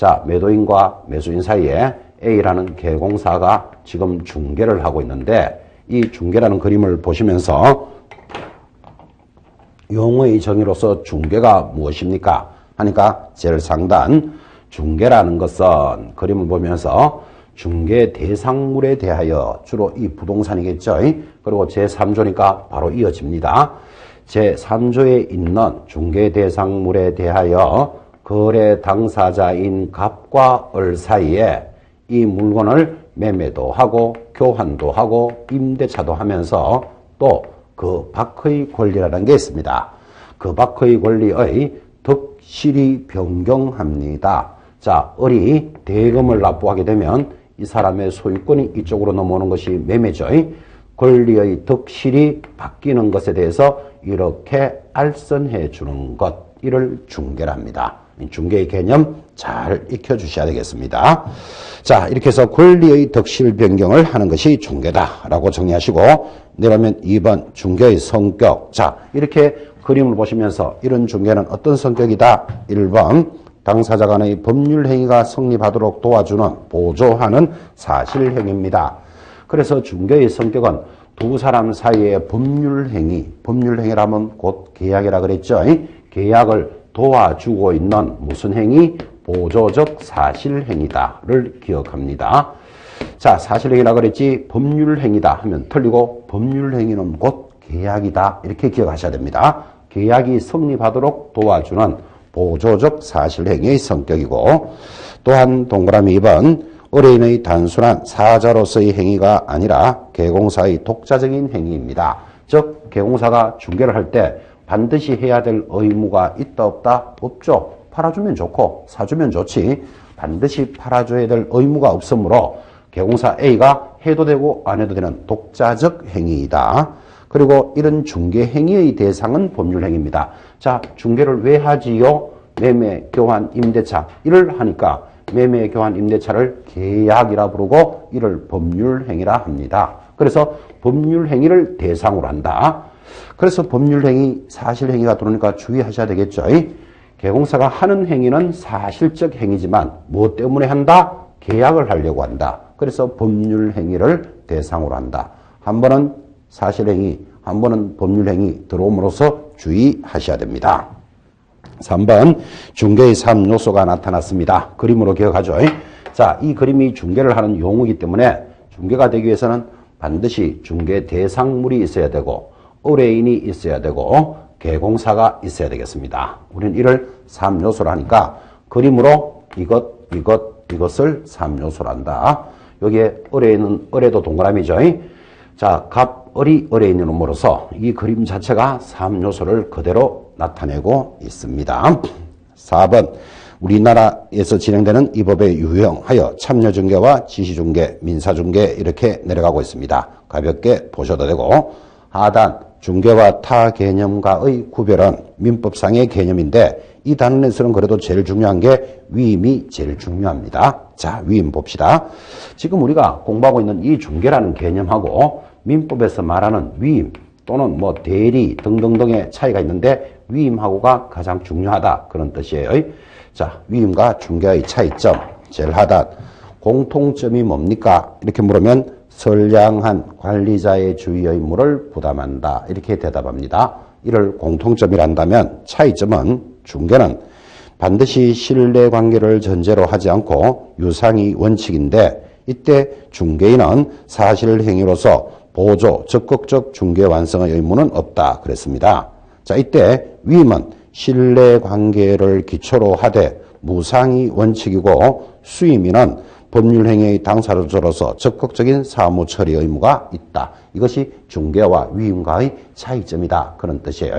자, 매도인과 매수인 사이에 A라는 개공사가 지금 중개를 하고 있는데 이 중개라는 그림을 보시면서 용어의 정의로서 중개가 무엇입니까? 하니까 제일 상단 중개라는 것은 그림을 보면서 중개 대상물에 대하여 주로 이 부동산이겠죠. 그리고 제3조니까 바로 이어집니다. 제3조에 있는 중개 대상물에 대하여 거래 당사자인 갑과 을 사이에 이 물건을 매매도 하고 교환도 하고 임대차도 하면서 또 그 밖의 권리라는 게 있습니다. 그 밖의 권리의 덕실이 변경합니다. 자, 을이 대금을 납부하게 되면 이 사람의 소유권이 이쪽으로 넘어오는 것이 매매죠. 권리의 덕실이 바뀌는 것에 대해서 이렇게 알선해 주는 것, 이를 중개랍니다. 중개의 개념 잘 익혀주셔야 되겠습니다. 자, 이렇게 해서 권리의 덕실 변경을 하는 것이 중개다라고 정리하시고, 내려면 2번 중개의 성격. 자, 이렇게 그림을 보시면서 이런 중개는 어떤 성격이다? 1번 당사자 간의 법률 행위가 성립하도록 도와주는 보조하는 사실 행위입니다. 그래서 중개의 성격은 두 사람 사이의 법률 행위, 법률 행위라면 곧 계약이라 그랬죠. 계약을 도와주고 있는 무슨 행위? 보조적 사실행위다를 기억합니다. 자, 사실행위라 그랬지 법률행위다 하면 틀리고 법률행위는 곧 계약이다 이렇게 기억하셔야 됩니다. 계약이 성립하도록 도와주는 보조적 사실행위의 성격이고 또한 동그라미 2번 의뢰인의 단순한 사자로서의 행위가 아니라 개공사의 독자적인 행위입니다. 즉 개공사가 중개를 할때 반드시 해야 될 의무가 있다 없다? 없죠. 팔아주면 좋고 사주면 좋지 반드시 팔아줘야 될 의무가 없으므로 개공사 A가 해도 되고 안 해도 되는 독자적 행위이다. 그리고 이런 중개 행위의 대상은 법률 행위입니다. 자, 중개를 왜 하지요? 매매, 교환, 임대차 이를 하니까 매매, 교환, 임대차를 계약이라 부르고 이를 법률 행위라 합니다. 그래서 법률 행위를 대상으로 한다. 그래서 법률행위, 사실행위가 들어오니까 주의하셔야 되겠죠. 개공사가 하는 행위는 사실적 행위지만 무엇 때문에 한다? 계약을 하려고 한다. 그래서 법률행위를 대상으로 한다. 한 번은 사실행위, 한 번은 법률행위 들어옴으로써 주의하셔야 됩니다. 3번 중개의 3요소가 나타났습니다. 그림으로 기억하죠. 자, 이 그림이 중개를 하는 용어이기 때문에 중개가 되기 위해서는 반드시 중개 대상물이 있어야 되고 의뢰인이 있어야 되고 개공사가 있어야 되겠습니다. 우리는 이를 3요소로 하니까 그림으로 이것, 이것, 이것을 3요소로 한다. 여기에 의뢰인은 의뢰도 동그라미죠. 자, 갑, 을이 의뢰인이 놈으로서 이 그림 자체가 3요소를 그대로 나타내고 있습니다. 4번 우리나라에서 진행되는 이 법에 유형하여 참여중개와 지시중개, 민사중개 이렇게 내려가고 있습니다. 가볍게 보셔도 되고 하단 중개와 타 개념과의 구별은 민법상의 개념인데 이 단원에서는 그래도 제일 중요한 게 위임이 제일 중요합니다. 자, 위임 봅시다. 지금 우리가 공부하고 있는 이 중개라는 개념하고 민법에서 말하는 위임 또는 뭐 대리 등등등의 차이가 있는데 위임하고가 가장 중요하다 그런 뜻이에요. 자, 위임과 중개의 차이점 제일 하단 공통점이 뭡니까? 이렇게 물으면 선량한 관리자의 주의 의무를 부담한다. 이렇게 대답합니다. 이를 공통점이란다면 차이점은 중개는 반드시 신뢰 관계를 전제로 하지 않고 유상이 원칙인데 이때 중개인은 사실 행위로서 보조, 적극적 중개 완성의 의무는 없다. 그랬습니다. 자, 이때 위임은 신뢰 관계를 기초로 하되 무상이 원칙이고 수임인은 법률행위의 당사자로서 적극적인 사무 처리 의무가 있다. 이것이 중개와 위임과의 차이점이다. 그런 뜻이에요.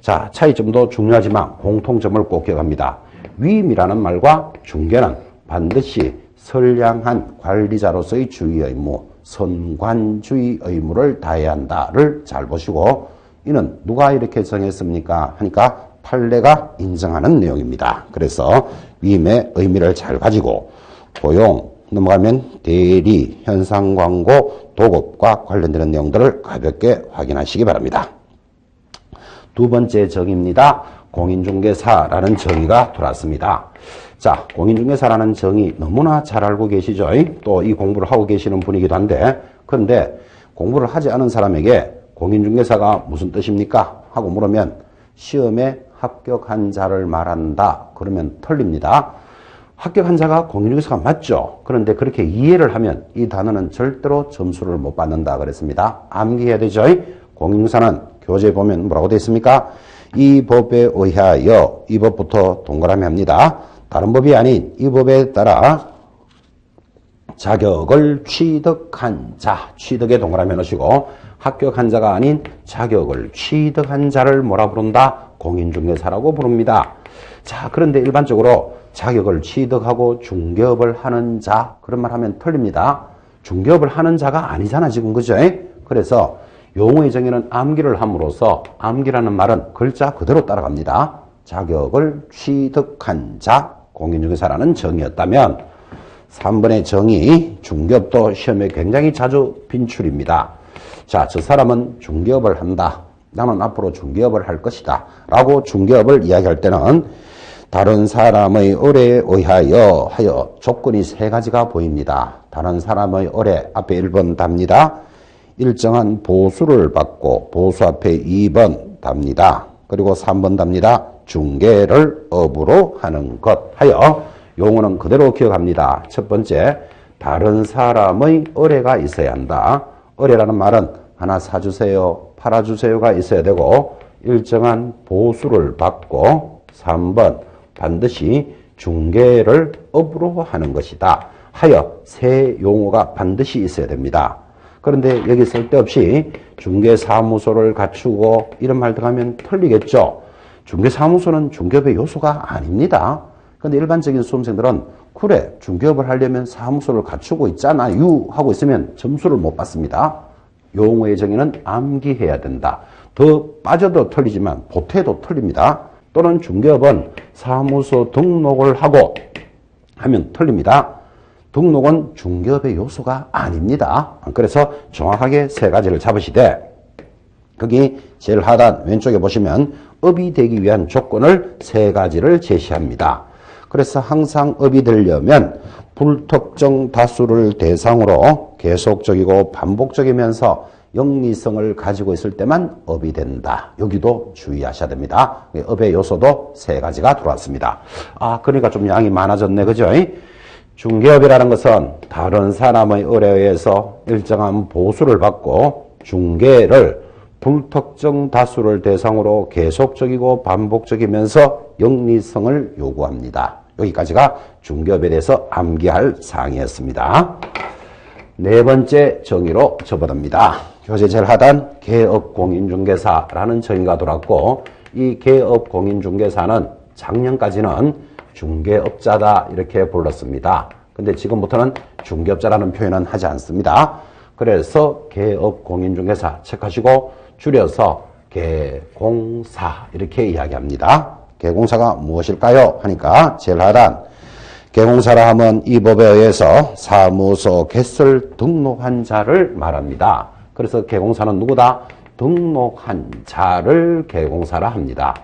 자, 차이점도 중요하지만 공통점을 꼭 기억합니다. 위임이라는 말과 중개는 반드시 선량한 관리자로서의 주의 의무, 선관주의 의무를 다해야 한다를 잘 보시고 이는 누가 이렇게 정했습니까? 하니까 판례가 인정하는 내용입니다. 그래서 위임의 의미를 잘 가지고 고용, 넘어가면 대리, 현상 광고, 도급과 관련되는 내용들을 가볍게 확인하시기 바랍니다. 두 번째 정의입니다. 공인중개사라는 정의가 돌았습니다. 자, 공인중개사라는 정의 너무나 잘 알고 계시죠? 또 이 공부를 하고 계시는 분이기도 한데, 그런데 공부를 하지 않은 사람에게 공인중개사가 무슨 뜻입니까? 하고 물으면 시험에 합격한 자를 말한다. 그러면 틀립니다. 합격 한 자가 공인중개사가 맞죠. 그런데 그렇게 이해를 하면 이 단어는 절대로 점수를 못 받는다 그랬습니다. 암기해야 되죠. 공인중개사는 교재에 보면 뭐라고 되어 있습니까? 이 법에 의하여 이 법부터 동그라미 합니다. 다른 법이 아닌 이 법에 따라 자격을 취득한 자, 취득에 동그라미 넣으시고 합격한 자가 아닌 자격을 취득한 자를 뭐라 부른다? 공인중개사라고 부릅니다. 자, 그런데 일반적으로 자격을 취득하고 중개업을 하는 자, 그런 말 하면 틀립니다. 중개업을 하는 자가 아니잖아, 지금, 그죠? 그래서 용어의 정의는 암기를 함으로써 암기라는 말은 글자 그대로 따라갑니다. 자격을 취득한 자, 공인중개사라는 정의였다면 3번의 정의, 중개업도 시험에 굉장히 자주 빈출입니다. 자, 저 사람은 중개업을 한다. 나는 앞으로 중개업을 할 것이다. 라고 중개업을 이야기할 때는 다른 사람의 의뢰에 의하여 하여 조건이 세 가지가 보입니다. 다른 사람의 의뢰 앞에 1번 답니다. 일정한 보수를 받고 보수 앞에 2번 답니다. 그리고 3번 답니다. 중개를 업으로 하는 것 하여 용어는 그대로 기억합니다. 첫 번째, 다른 사람의 의뢰가 있어야 한다. 의뢰라는 말은 하나 사주세요, 팔아주세요가 있어야 되고 일정한 보수를 받고 3번 반드시 중개를 업으로 하는 것이다. 하여 세 용어가 반드시 있어야 됩니다. 그런데 여기 쓸데없이 중개사무소를 갖추고 이런 말 들어가면 틀리겠죠. 중개사무소는 중개업의 요소가 아닙니다. 그런데 일반적인 수험생들은 그래 중개업을 하려면 사무소를 갖추고 있잖아요 하고 있으면 점수를 못 받습니다. 용어의 정의는 암기해야 된다. 더 빠져도 틀리지만 보태도 틀립니다. 또는 중개업은 사무소 등록을 하고 하면 틀립니다. 등록은 중개업의 요소가 아닙니다. 그래서 정확하게 세 가지를 잡으시되 거기 제일 하단 왼쪽에 보시면 업이 되기 위한 조건을 세 가지를 제시합니다. 그래서 항상 업이 되려면 불특정 다수를 대상으로 계속적이고 반복적이면서 영리성을 가지고 있을 때만 업이 된다. 여기도 주의하셔야 됩니다. 업의 요소도 세 가지가 들어왔습니다. 아, 그러니까 좀 양이 많아졌네. 그죠? 중개업이라는 것은 다른 사람의 의뢰에 의해서 일정한 보수를 받고 중개를 불특정 다수를 대상으로 계속적이고 반복적이면서 영리성을 요구합니다. 여기까지가 중개업에 대해서 암기할 사항이었습니다. 네 번째 정의로 접어듭니다. 교재 제일 하단 개업공인중개사라는 정의가 돌았고 이 개업공인중개사는 작년까지는 중개업자다 이렇게 불렀습니다. 근데 지금부터는 중개업자라는 표현은 하지 않습니다. 그래서 개업공인중개사 체크하시고 줄여서 개공사 이렇게 이야기합니다. 개공사가 무엇일까요? 하니까 제일 하단 개공사라 하면 이 법에 의해서 사무소 개설 등록한 자를 말합니다. 그래서 개공사는 누구다? 등록한 자를 개공사라 합니다.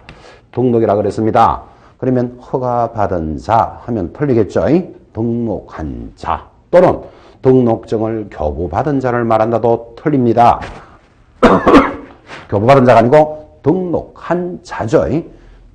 등록이라 그랬습니다. 그러면 허가받은 자 하면 틀리겠죠? 등록한 자 또는 등록증을 교부받은 자를 말한다도 틀립니다. 교부받은 자가 아니고 등록한 자죠.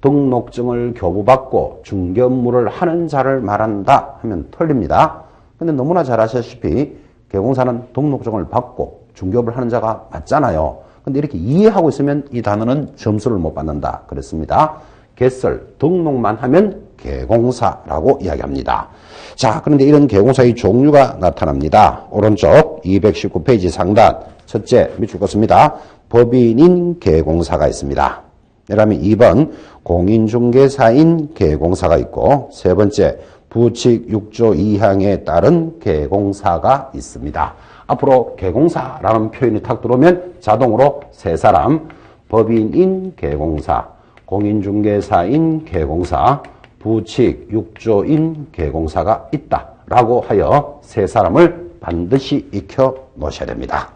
등록증을 교부받고 중개업무를 하는 자를 말한다 하면 틀립니다. 근데 너무나 잘 아시다시피 개공사는 등록증을 받고 중개업을 하는 자가 맞잖아요. 근데 이렇게 이해하고 있으면 이 단어는 점수를 못 받는다 그랬습니다. 개설, 등록만 하면 개공사라고 이야기합니다. 자, 그런데 이런 개공사의 종류가 나타납니다. 오른쪽 219페이지 상단 첫째 밑줄 껐습니다. 법인인 개공사가 있습니다. 그다음에 2번 공인중개사인 개공사가 있고 세 번째 부칙 6조 2항에 따른 개공사가 있습니다. 앞으로 개공사라는 표현이 탁 들어오면 자동으로 세 사람 법인인 개공사, 공인중개사인 개공사, 부칙 6조인 개공사가 있다라고 하여 세 사람을 반드시 익혀 놓으셔야 됩니다.